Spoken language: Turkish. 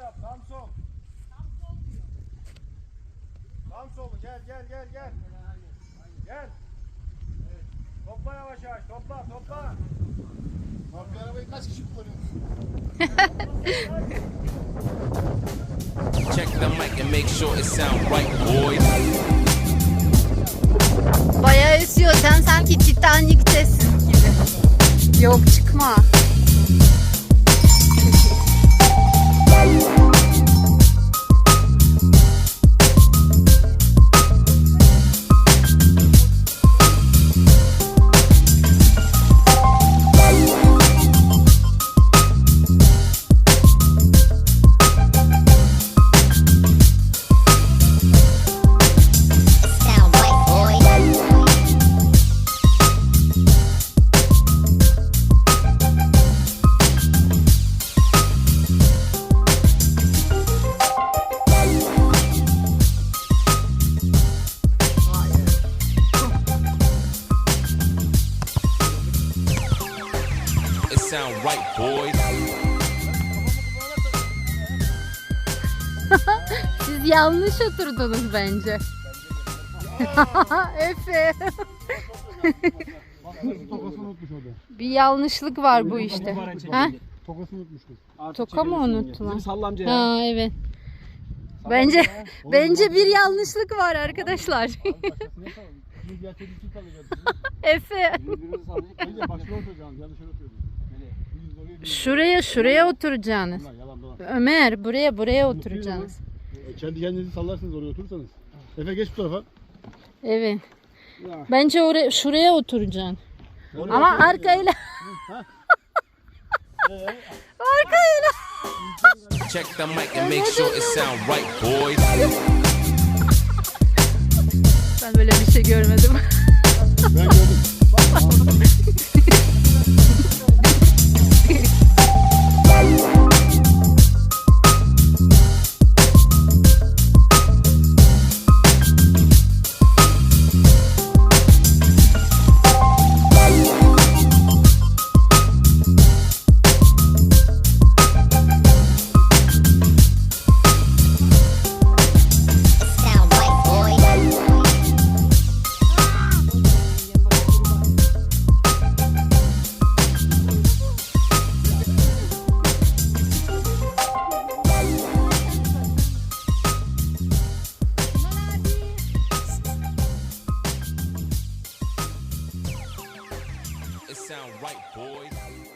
yap. Tam sol. Tam sol. Gel gel gel gel. Gel. Evet. Topla yavaş yavaş. Topla topla. Abi bir arabayı kaç kişi kullanıyorsunuz? Check the mic and make sure it sound right, boys. Bayağı esiyor. Sen sanki Titanic'tesin gibi. Yok çıkma. Sound right, boys. Siz yanlış oturdunuz bence. Efe. Tokasını unutmuş orada. Bir yanlışlık var bu işte. Ha? Tokasını unutmuş kız. Toka mı unuttular? Sallı amca ya. Ha evet. Bence bence bir yanlışlık var arkadaşlar. Efe. Başına oturacaksınız. Yanlış yere Şuraya şuraya oturacaksınız. Yalan yalan dolan. Ömer buraya buraya oturacaksınız. E, Kendi kendinizi sallarsınız oraya oturursanız. Efe geç bu tarafa. Evet. Bence oraya şuraya oturacaksın. Oraya Ama otur. arkayla Check the mic and make sure it sound right, boys. ben böyle bir şey görmedim. sound right, boy.